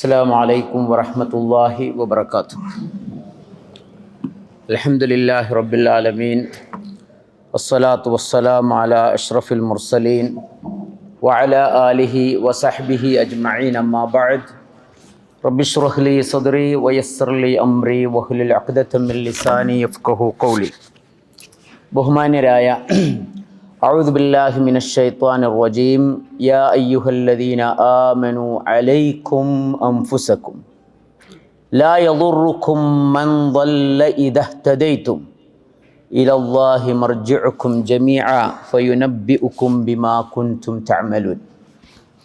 السلام عليكم ورحمة الله وبركاته. الحمد لله رب العالمين والصلاة والسلام على أشرف المرسلين وعلى آله وصحبه أجمعين. أما بعد رب اشرح لي صدري ويسر لي أمري وهل العقدة من لساني يفقه قولي. بهمان رايا أعوذ بالله من الشيطان الرجيم يا أيها الذين آمنوا عليكم أنفسكم لا يضركم من ضل إذا اهتديتم إلى الله مرجعكم جميعا فينبئكم بما كنتم تعملون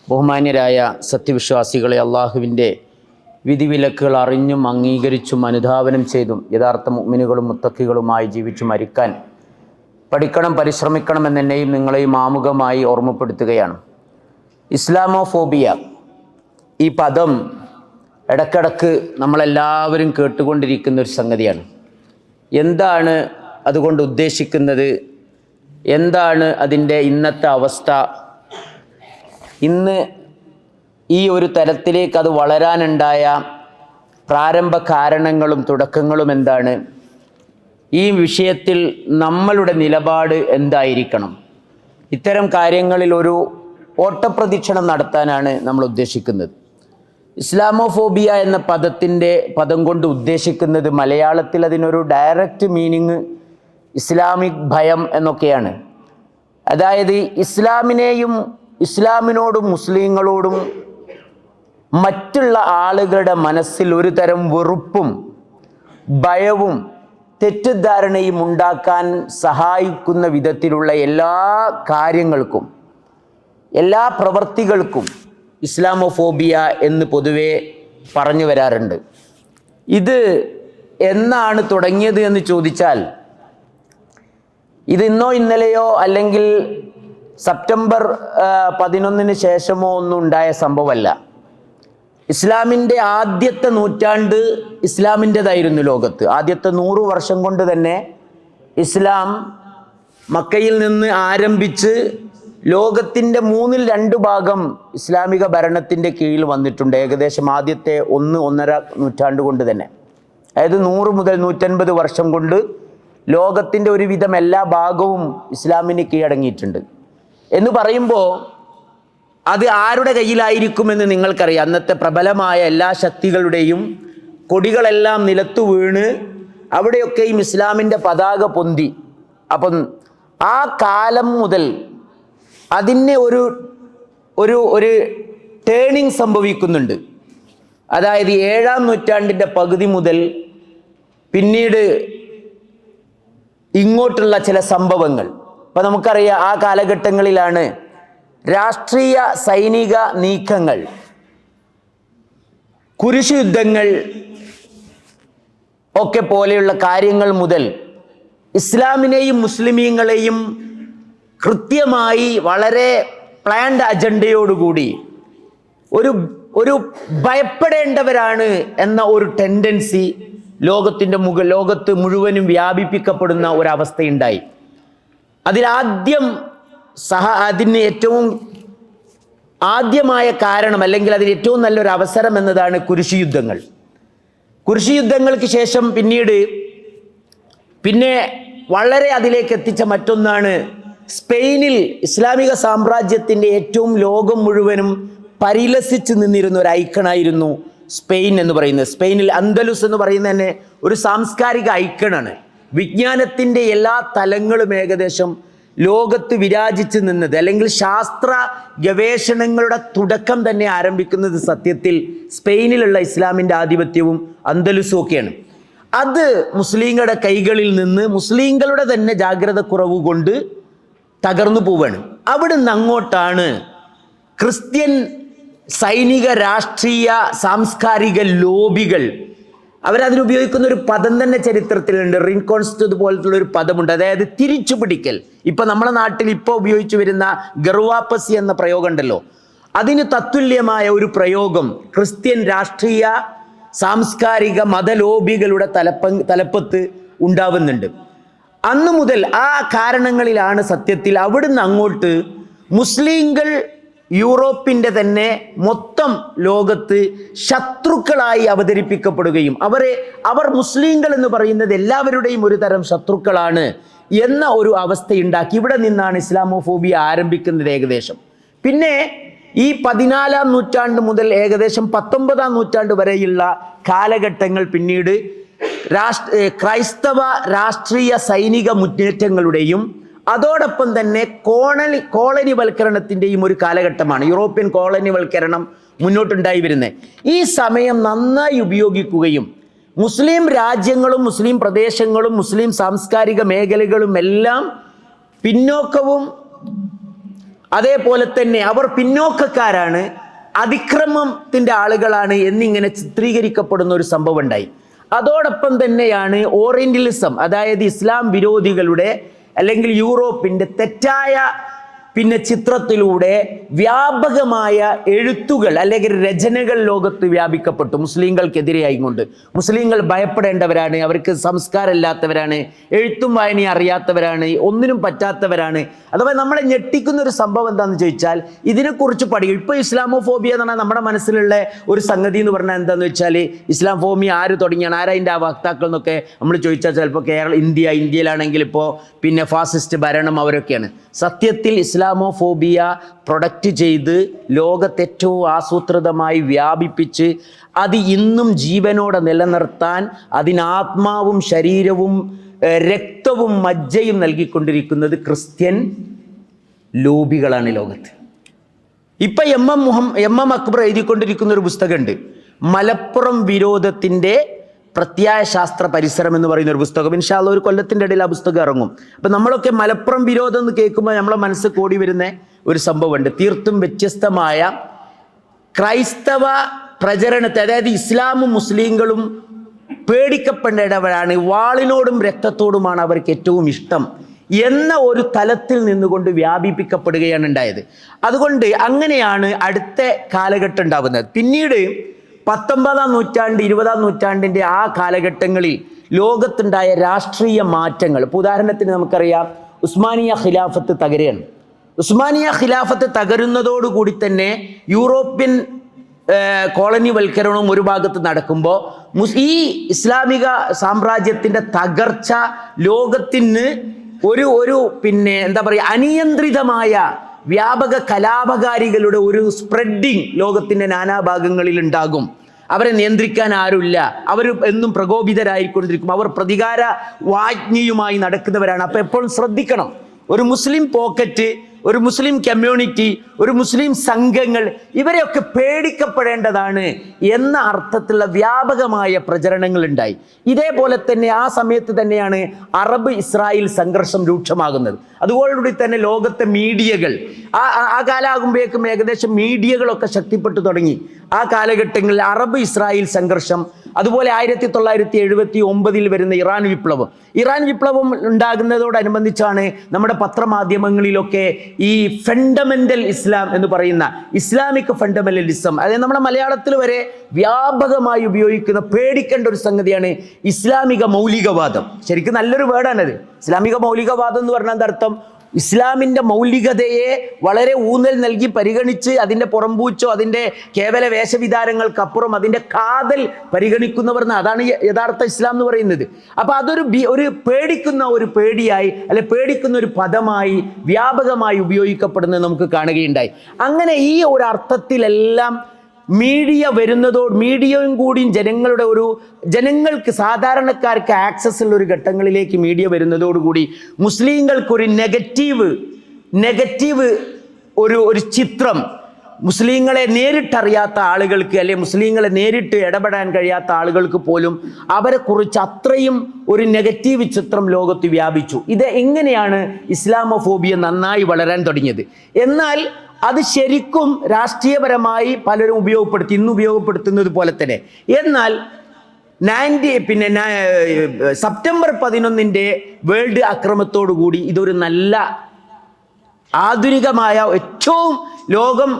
ബഹുമാന്യരായ സത്യവിശ്വാസികളെ അള്ളാഹുവിൻ്റെ വിധിവിലക്കുകൾ അറിഞ്ഞും അംഗീകരിച്ചും അനുധാവനം ചെയ്തും യഥാർത്ഥ മുഅ്മിനുകളും മുത്തക്കികളുമായി ജീവിച്ചു മരിക്കാൻ പഠിക്കണം പരിശ്രമിക്കണം എന്നെന്നെയും നിങ്ങളെയും ആമുഖമായി ഓർമ്മപ്പെടുത്തുകയാണ്. ഇസ്ലാമോഫോബിയ ഈ പദം ഇടക്കിടക്ക് നമ്മളെല്ലാവരും കേട്ടുകൊണ്ടിരിക്കുന്ന ഒരു സംഗതിയാണ്. എന്താണ് അതുകൊണ്ട് ഉദ്ദേശിക്കുന്നത്? എന്താണ് അതിന്റെ ഇന്നത്തെ അവസ്ഥ? ഇന്ന് ഈ ഒരു തരത്തിലേക്ക് അത് വളരാനുണ്ടായ പ്രാരംഭ കാരണങ്ങളും തുടക്കങ്ങളും എന്താണ്? ഈ വിഷയത്തിൽ നമ്മളുടെ നിലപാട് എന്തായിരിക്കണം? ഇത്തരം കാര്യങ്ങളിൽ ഒരു ഓട്ടപ്രദക്ഷിണം നടത്താനാണ് നമ്മൾ ഉദ്ദേശിക്കുന്നത്. ഇസ്ലാമോഫോബിയ എന്ന പദത്തിന്റെ പദം കൊണ്ട് ഉദ്ദേശിക്കുന്നത് മലയാളത്തിൽ അതിനൊരു ഡയറക്റ്റ് മീനിങ് ഇസ്ലാമിക് ഭയം എന്നൊക്കെയാണ്. അതായത് ഇസ്ലാമിനെയും ഇസ്ലാമിനോടും മുസ്ലിങ്ങളോടും മറ്റുള്ള ആളുകളുടെ മനസ്സിൽ ഒരു തരം വെറുപ്പും ഭയവും തെറ്റിദ്ധാരണയും ഉണ്ടാക്കാൻ സഹായിക്കുന്ന വിധത്തിലുള്ള എല്ലാ കാര്യങ്ങൾക്കും എല്ലാ പ്രവർത്തികൾക്കും ഇസ്ലാമോഫോബിയ എന്ന് പൊതുവെ പറഞ്ഞു വരാറുണ്ട്. ഇത് എന്നാണ് തുടങ്ങിയത് എന്ന് ചോദിച്ചാൽ ഇത് ഇന്നോ ഇന്നലെയോ അല്ലെങ്കിൽ സെപ്റ്റംബർ പതിനൊന്നിന് ശേഷമോ ഒന്നും ഉണ്ടായ സംഭവമല്ല. ഇസ്ലാമിന്റെ ആദ്യത്തെ നൂറ്റാണ്ട് ഇസ്ലാമിന്റെതായിരുന്നു ലോകത്ത്. ആദ്യത്തെ നൂറ് വർഷം കൊണ്ട് തന്നെ ഇസ്ലാം മക്കയിൽ നിന്ന് ആരംഭിച്ച് ലോകത്തിന്റെ മൂന്നിൽ രണ്ട് ഭാഗം ഇസ്ലാമിക ഭരണത്തിന്റെ കീഴിൽ വന്നിട്ടുണ്ട്. ഏകദേശം ആദ്യത്തെ ഒന്ന് ഒന്നര നൂറ്റാണ്ട് കൊണ്ട് തന്നെ. അതായത് നൂറ് മുതൽ നൂറ്റൻപത് വർഷം കൊണ്ട് ലോകത്തിന്റെ ഒരുവിധം എല്ലാ ഭാഗവും ഇസ്ലാമിന് കീഴടങ്ങിയിട്ടുണ്ട്. എന്ന് പറയുമ്പോൾ അത് ആരുടെ കയ്യിലായിരിക്കുമെന്ന് നിങ്ങൾക്കറിയാം. അന്നത്തെ പ്രബലമായ എല്ലാ ശക്തികളുടെയും കൊടികളെല്ലാം നിലത്തു വീണ് അവിടെയൊക്കെയും ഇസ്ലാമിന്റെ പതാക പൊന്തി. അപ്പം ആ കാലം മുതൽ അതിന് ഒരു ഒരു ഒരു ടേണിങ് സംഭവിക്കുന്നുണ്ട്. അതായത് ഏഴാം നൂറ്റാണ്ടിന്റെ പകുതി മുതൽ പിന്നീട് ഇങ്ങോട്ടുള്ള ചില സംഭവങ്ങൾ. ഇപ്പം നമുക്കറിയാം ആ കാലഘട്ടങ്ങളിലാണ് രാഷ്ട്രീയ സൈനിക നീക്കങ്ങൾ കുരിശുയുദ്ധങ്ങൾ ഒക്കെ പോലെയുള്ള കാര്യങ്ങൾ മുതൽ ഇസ്ലാമിനെയും മുസ്ലിമീങ്ങളെയും കൃത്യമായി വളരെ പ്ലാൻഡ് അജണ്ടയോടുകൂടി ഒരു ഒരു ഭയപ്പെടേണ്ടവരാണ് എന്ന ഒരു ടെൻഡൻസി ലോകത്തിന്റെ മുഖ ലോകത്ത് മുഴുവനും വ്യാപിപ്പിക്കപ്പെടുന്ന ഒരവസ്ഥയുണ്ടായി. അതിലാദ്യം സഹ അതിന് ഏറ്റവും ആദ്യമായ കാരണം അല്ലെങ്കിൽ അതിന് ഏറ്റവും നല്ലൊരു അവസരം എന്നതാണ് കുരിശി യുദ്ധങ്ങൾ. കുരിശി യുദ്ധങ്ങൾക്ക് ശേഷം പിന്നീട് പിന്നെ വളരെ അതിലേക്ക് എത്തിച്ച മറ്റൊന്നാണ് സ്പെയിനിൽ ഇസ്ലാമിക സാമ്രാജ്യത്തിന്റെ ഏറ്റവും ലോകം മുഴുവനും പരിലസിച്ച് നിന്നിരുന്ന ഒരു ഐക്കണായിരുന്നു സ്പെയിൻ എന്ന് പറയുന്നത്. സ്പെയിനിൽ അന്തലുസ് എന്ന് പറയുന്നത് തന്നെ ഒരു സാംസ്കാരിക ഐക്കണാണ്. വിജ്ഞാനത്തിന്റെ എല്ലാ തലങ്ങളും ഏകദേശം ലോകത്ത് വിരാജിച്ചു നിന്നത് അല്ലെങ്കിൽ ശാസ്ത്ര ഗവേഷണങ്ങളുടെ തുടക്കം തന്നെ ആരംഭിക്കുന്നത് സത്യത്തിൽ സ്പെയിനിലുള്ള ഇസ്ലാമിന്റെ ആധിപത്യവും അന്തലുസും ഒക്കെയാണ്. അത് മുസ്ലിങ്ങളുടെ കൈകളിൽ നിന്ന് മുസ്ലിങ്ങളുടെ തന്നെ ജാഗ്രത കുറവ് കൊണ്ട് തകർന്നു പോവാണ്. അവിടുന്ന് അങ്ങോട്ടാണ് ക്രിസ്ത്യൻ സൈനിക രാഷ്ട്രീയ സാംസ്കാരിക ലോബികൾ അവരതിനുപയോഗിക്കുന്ന ഒരു പദം തന്നെ ചരിത്രത്തിലുണ്ട്. റിൻകോൺസ്റ്റ് പോലത്തുള്ള ഒരു പദമുണ്ട്. അതായത് തിരിച്ചു പിടിക്കൽ. ഇപ്പൊ നമ്മുടെ നാട്ടിൽ ഇപ്പോൾ ഉപയോഗിച്ചു വരുന്ന ഗർവാപ്പസി എന്ന പ്രയോഗം ഉണ്ടല്ലോ അതിന് തത്തുല്യമായ ഒരു പ്രയോഗം ക്രിസ്ത്യൻ രാഷ്ട്രീയ സാംസ്കാരിക മതലോബികളുടെ തലപ്പ തലപ്പത്ത് ഉണ്ടാവുന്നുണ്ട്. അന്നു മുതൽ ആ കാരണങ്ങളിലാണ് സത്യത്തിൽ അവിടുന്ന് അങ്ങോട്ട് മുസ്ലിങ്ങൾ യൂറോപ്പിന്റെ തന്നെ മൊത്തം ലോകത്ത് ശത്രുക്കളായി അവതരിപ്പിക്കപ്പെടുകയും അവരെ അവർ മുസ്ലിങ്ങൾ എന്ന് പറയുന്നത് എല്ലാവരുടെയും ഒരു തരം ശത്രുക്കളാണ് എന്ന ഒരു അവസ്ഥയുണ്ടാക്കി. ഇവിടെ നിന്നാണ് ഇസ്ലാമോഫോബിയ ആരംഭിക്കുന്നത് ഏകദേശം. പിന്നെ ഈ പതിനാലാം നൂറ്റാണ്ട് മുതൽ ഏകദേശം പത്തൊമ്പതാം നൂറ്റാണ്ട് വരെയുള്ള കാലഘട്ടങ്ങൾ പിന്നീട് രാഷ്ട്ര ക്രൈസ്തവ രാഷ്ട്രീയ സൈനിക മുന്നേറ്റങ്ങളുടെയും അതോടൊപ്പം തന്നെ കോളനി കോളനിവൽക്കരണത്തിന്റെയും ഒരു കാലഘട്ടമാണ്. യൂറോപ്യൻ കോളനിവൽക്കരണം മുന്നോട്ടുണ്ടായി വരുന്നത്. ഈ സമയം നന്നായി ഉപയോഗിക്കുകയും മുസ്ലിം രാജ്യങ്ങളും മുസ്ലിം പ്രദേശങ്ങളും മുസ്ലിം സാംസ്കാരിക മേഖലകളും എല്ലാം പിന്നോക്കവും അതേപോലെ തന്നെ അവർ പിന്നോക്കക്കാരാണ് അതിക്രമത്തിന്റെ ആളുകളാണ് എന്നിങ്ങനെ ചിത്രീകരിക്കപ്പെടുന്ന ഒരു സംഭവം ഉണ്ടായി. അതോടൊപ്പം തന്നെയാണ് ഓറിയന്റലിസം അതായത് ഇസ്ലാം വിരോധികളുടെ അല്ലെങ്കിൽ യൂറോപ്പിന്റെ തെറ്റായ പിന്നെ ചിത്രത്തിലൂടെ വ്യാപകമായ എഴുത്തുകൾ അല്ലെങ്കിൽ രചനകൾ ലോകത്ത് വ്യാപിക്കപ്പെട്ടു. മുസ്ലിങ്ങൾക്കെതിരെയായി കൊണ്ട് മുസ്ലിങ്ങൾ ഭയപ്പെടേണ്ടവരാണ്. അവർക്ക് സംസ്കാരമില്ലാത്തവരാണ്. എഴുത്തും വായനയും അറിയാത്തവരാണ്. ഒന്നിനും പറ്റാത്തവരാണ്. അഥവാ നമ്മളെ ഞെട്ടിക്കുന്ന ഒരു സംഭവം എന്താണെന്ന് ചോദിച്ചാൽ ഇതിനെക്കുറിച്ച് പഠിക്കും. ഇപ്പോൾ ഇസ്ലാമോഫോബിയ എന്ന് പറഞ്ഞാൽ നമ്മുടെ മനസ്സിലുള്ള ഒരു സംഗതി എന്ന് പറഞ്ഞാൽ എന്താണെന്ന് വെച്ചാൽ ഇസ്ലാം ഫോമി ആര് തുടങ്ങിയാണ്? ആരതിന്റെ ആ വക്താക്കൾ എന്നൊക്കെ നമ്മൾ ചോദിച്ചാൽ ചിലപ്പോൾ കേരള ഇന്ത്യ ഇന്ത്യയിലാണെങ്കിൽ ഇപ്പോൾ പിന്നെ ഫാസിസ്റ്റ് ഭരണം അവരൊക്കെയാണ്. സത്യത്തിൽ ഇസ്ലാമോഫോബിയ പ്രൊഡക്റ്റ് ചെയ്ത് ലോകത്തേറ്റവും ആസൂത്രിതമായി വ്യാപിപ്പിച്ച് അത് ഇന്നും ജീവനോടെ നിലനിർത്താൻ അതിനാത്മാവും ശരീരവും രക്തവും മജ്ജയും നൽകിക്കൊണ്ടിരിക്കുന്നത് ക്രിസ്ത്യൻ ലോബികളാണ് ലോകത്ത്. ഇപ്പൊ എം എം മുഹം എം എം അക്ബർ എഴുതിക്കൊണ്ടിരിക്കുന്ന ഒരു പുസ്തകമുണ്ട്. മലപ്പുറം വിരോധത്തിന്റെ പ്രത്യായ ശാസ്ത്ര പരിസരം എന്ന് പറയുന്ന ഒരു പുസ്തകം. ഇൻഷാല്ല ഒരു കൊല്ലത്തിന്റെ ഇടയിൽ ആ പുസ്തകം ഇറങ്ങും. അപ്പം നമ്മളൊക്കെ മലപ്പുറം വിരോധം എന്ന് കേൾക്കുമ്പോൾ നമ്മളെ മനസ്സ് കൂടി വരുന്ന ഒരു സംഭവമുണ്ട്. തീർത്തും വ്യത്യസ്തമായ ക്രൈസ്തവ പ്രചരണത്തെ അതായത് ഇസ്ലാമും മുസ്ലിങ്ങളും പേടിക്കപ്പെടേണ്ടവരാണ് വാളിനോടും രക്തത്തോടുമാണ് അവർക്ക് ഏറ്റവും ഇഷ്ടം എന്ന ഒരു തലത്തിൽ നിന്നുകൊണ്ട് വ്യാപിപ്പിക്കപ്പെടുകയാണ് ഉണ്ടായത്. അതുകൊണ്ട് അങ്ങനെയാണ് അടുത്ത കാലഘട്ടം ഉണ്ടാകുന്നത്. പിന്നീട് പത്തൊമ്പതാം നൂറ്റാണ്ട് ഇരുപതാം നൂറ്റാണ്ടിന്റെ ആ കാലഘട്ടങ്ങളിൽ ലോകത്തുണ്ടായ രാഷ്ട്രീയ മാറ്റങ്ങൾ. ഇപ്പോൾ ഉദാഹരണത്തിന് നമുക്കറിയാം ഉസ്മാനിയ ഖിലാഫത്ത് തകരുകയാണ്. ഉസ്മാനിയ ഖിലാഫത്ത് തകരുന്നതോടുകൂടി തന്നെ യൂറോപ്യൻ കോളനിവൽക്കരണവും ഒരു ഭാഗത്ത് നടക്കുമ്പോൾ ഈ ഇസ്ലാമിക സാമ്രാജ്യത്തിന്റെ തകർച്ച ലോകത്തിന് ഒരു ഒരു പിന്നെ എന്താ പറയുക അനിയന്ത്രിതമായ വ്യാപക കലാപകാരികളുടെ ഒരു സ്പ്രെഡിങ് ലോകത്തിന്റെ നാനാഭാഗങ്ങളിൽ ഉണ്ടാകും. അവരെ നിയന്ത്രിക്കാൻ ആരുമില്ല. അവർ എന്നും പ്രകോപിതരായിക്കൊണ്ടിരിക്കും. അവർ പ്രതികാര വാജ്ഞിയുമായി നടക്കുന്നവരാണ്. അപ്പോൾ എപ്പോഴും ശ്രദ്ധിക്കണം. ഒരു മുസ്ലിം പോക്കറ്റ് ഒരു മുസ്ലിം കമ്മ്യൂണിറ്റി ഒരു മുസ്ലിം സംഘങ്ങൾ ഇവരെയൊക്കെ പേടിക്കപ്പെടേണ്ടതാണ് എന്ന അർത്ഥത്തിലുള്ള വ്യാപകമായ പ്രചരണങ്ങൾ ഉണ്ടായി ഇതേപോലെ തന്നെ ആ സമയത്ത് തന്നെയാണ് അറബ് ഇസ്രായേൽ സംഘർഷം രൂക്ഷമാകുന്നത്. അതുകൊണ്ടുകൂടി തന്നെ ലോകത്തെ മീഡിയകൾ ആ ആ- കാലാകുമ്പോഴേക്കും ഏകദേശം മീഡിയകളൊക്കെ ശക്തിപ്പെട്ടു തുടങ്ങി. ആ കാലഘട്ടങ്ങളിൽ അറബ് ഇസ്രായേൽ സംഘർഷം അതുപോലെ ആയിരത്തി തൊള്ളായിരത്തി എഴുപത്തി ഒമ്പതിൽ വരുന്ന ഇറാൻ വിപ്ലവം. ഇറാൻ വിപ്ലവം ഉണ്ടാകുന്നതോടനുബന്ധിച്ചാണ് നമ്മുടെ പത്രമാധ്യമങ്ങളിലൊക്കെ ഈ ഫണ്ടമെന്റൽ ഇസ്ലാം എന്ന് പറയുന്ന ഇസ്ലാമിക് ഫണ്ടമെന്റലിസം അതായത് നമ്മുടെ മലയാളത്തിൽ വരെ വ്യാപകമായി ഉപയോഗിക്കുന്ന പേടിക്കേണ്ട ഒരു സംഗതിയാണ് ഇസ്ലാമിക മൗലികവാദം. ശരിക്കും നല്ലൊരു വേർഡാണത് ഇസ്ലാമിക മൗലികവാദം എന്ന് പറഞ്ഞാൽ എന്താ അർത്ഥം? ഇസ്ലാമിന്റെ മൗലികതയെ വളരെ ഊന്നൽ നൽകി പരിഗണിച്ച് അതിന്റെ പുറംപൂച്ചോ അതിന്റെ കേവല വേഷവിധാനങ്ങൾക്കപ്പുറം അതിന്റെ കാതൽ പരിഗണിക്കുന്നവർ അതാണ് യഥാർത്ഥ ഇസ്ലാം എന്ന് പറയുന്നത്. അപ്പോൾ അതൊരു ഒരു പേടിക്കുന്ന ഒരു പേടിയായി അല്ലെ പേടിക്കുന്ന ഒരു പദമായി വ്യാപകമായി ഉപയോഗിക്കപ്പെടുന്നത് നമുക്ക് കാണുകയുണ്ടായി. അങ്ങനെ ഈ ഒരു അർത്ഥത്തിലെല്ലാം മീഡിയ വരുന്നതോട് മീഡിയയും കൂടിയും ജനങ്ങളുടെ ഒരു ജനങ്ങൾക്ക് സാധാരണക്കാർക്ക് ആക്സസ് ഉള്ള ഒരു ഘട്ടങ്ങളിലേക്ക് മീഡിയ വരുന്നതോടുകൂടി മുസ്ലിങ്ങൾക്കൊരു നെഗറ്റീവ് നെഗറ്റീവ് ഒരു ഒരു ചിത്രം മുസ്ലിങ്ങളെ നേരിട്ടറിയാത്ത ആളുകൾക്ക് അല്ലെ മുസ്ലിങ്ങളെ നേരിട്ട് ഇടപെടാൻ കഴിയാത്ത ആളുകൾക്ക് പോലും അവരെ കുറിച്ച് അത്രയും ഒരു നെഗറ്റീവ് ചിത്രം ലോകത്ത് വ്യാപിച്ചു. ഇത് എങ്ങനെയാണ് ഇസ്ലാമോഫോബിയ നന്നായി വളരാൻ തുടങ്ങിയത്? എന്നാൽ അത് ശരിക്കും രാഷ്ട്രീയപരമായി പലരും ഉപയോഗപ്പെടുത്തി ഇന്ന് ഉപയോഗപ്പെടുത്തുന്നത് പോലെ തന്നെ. എന്നാൽ നയന്റി പിന്നെ സെപ്റ്റംബർ പതിനൊന്നിന്റെ വേൾഡ് അക്രമത്തോടു കൂടി ഇതൊരു നല്ല ആധുനികമായ ഏറ്റവും ലോകം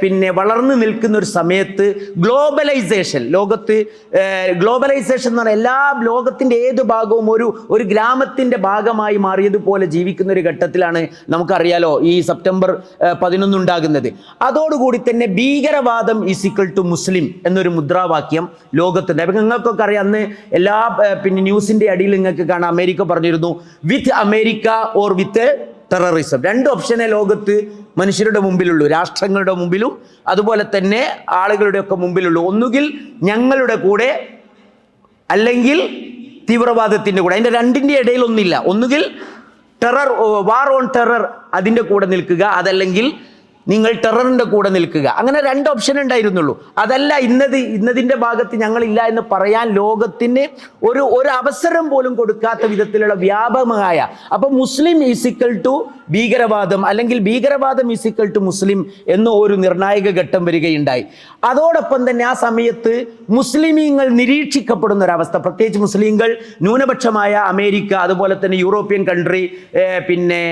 പിന്നെ വളർന്നു നിൽക്കുന്ന ഒരു സമയത്ത് ഗ്ലോബലൈസേഷൻ ലോകത്ത് ഗ്ലോബലൈസേഷൻ എന്ന് പറഞ്ഞാൽ എല്ലാ ലോകത്തിന്റെ ഏത് ഭാഗവും ഒരു ഒരു ഗ്രാമത്തിന്റെ ഭാഗമായി മാറിയതുപോലെ ജീവിക്കുന്ന ഒരു ഘട്ടത്തിലാണ് നമുക്കറിയാലോ ഈ സെപ്റ്റംബർ പതിനൊന്നുണ്ടാകുന്നത് അതോടുകൂടി തന്നെ ഭീകരവാദം ഈസ് ഈക്വൽ ടു മുസ്ലിം എന്നൊരു മുദ്രാവാക്യം ലോകത്തുണ്ട്. അപ്പം നിങ്ങൾക്കൊക്കെ അറിയാം അന്ന് എല്ലാ പിന്നെ ന്യൂസിന്റെ അടിയിൽ നിങ്ങൾക്ക് കാണാം. അമേരിക്ക പറഞ്ഞിരുന്നു with America or with terrorism രണ്ട് ഓപ്ഷനെ ലോകത്ത് മനുഷ്യരുടെ മുമ്പിലുള്ളൂ രാഷ്ട്രങ്ങളുടെ മുമ്പിലും അതുപോലെ തന്നെ ആളുകളുടെ ഒക്കെ മുമ്പിലുള്ളൂ. ഒന്നുകിൽ ഞങ്ങളുടെ കൂടെ അല്ലെങ്കിൽ തീവ്രവാദത്തിന്റെ കൂടെ. അതിന്റെ രണ്ടിന്റെ ഇടയിൽ ഒന്നില്ല. ഒന്നുകിൽ ടെറർ വാർ ഓൺ ടെറർ അതിന്റെ കൂടെ നിൽക്കുക അതല്ലെങ്കിൽ നിങ്ങൾ ടെററിന്റെ കൂടെ നിൽക്കുക. അങ്ങനെ രണ്ട് ഓപ്ഷൻ ഉണ്ടായിരുന്നുള്ളൂ. അതല്ല ഇന്നത് ഇന്നതിന്റെ ഭാഗത്ത് ഞങ്ങളില്ല എന്ന് പറയാൻ ലോകത്തിന് ഒരു ഒരു അവസരം പോലും കൊടുക്കാത്ത വിധത്തിലുള്ള വ്യാപകമായ അപ്പം മുസ്ലിം ഈസിക്കൽ ടു ഭീകരവാദം അല്ലെങ്കിൽ ഭീകരവാദം ഈസിക്കൽ ടു മുസ്ലിം എന്ന ഒരു നിർണായക ഘട്ടം വരികയുണ്ടായി. അതോടൊപ്പം തന്നെ ആ സമയത്ത് മുസ്ലിമീങ്ങൾ നിരീക്ഷിക്കപ്പെടുന്ന ഒരവസ്ഥ പ്രത്യേകിച്ച് മുസ്ലിങ്ങൾ ന്യൂനപക്ഷമായ അമേരിക്ക അതുപോലെ തന്നെ യൂറോപ്യൻ കൺട്രി പിന്നെ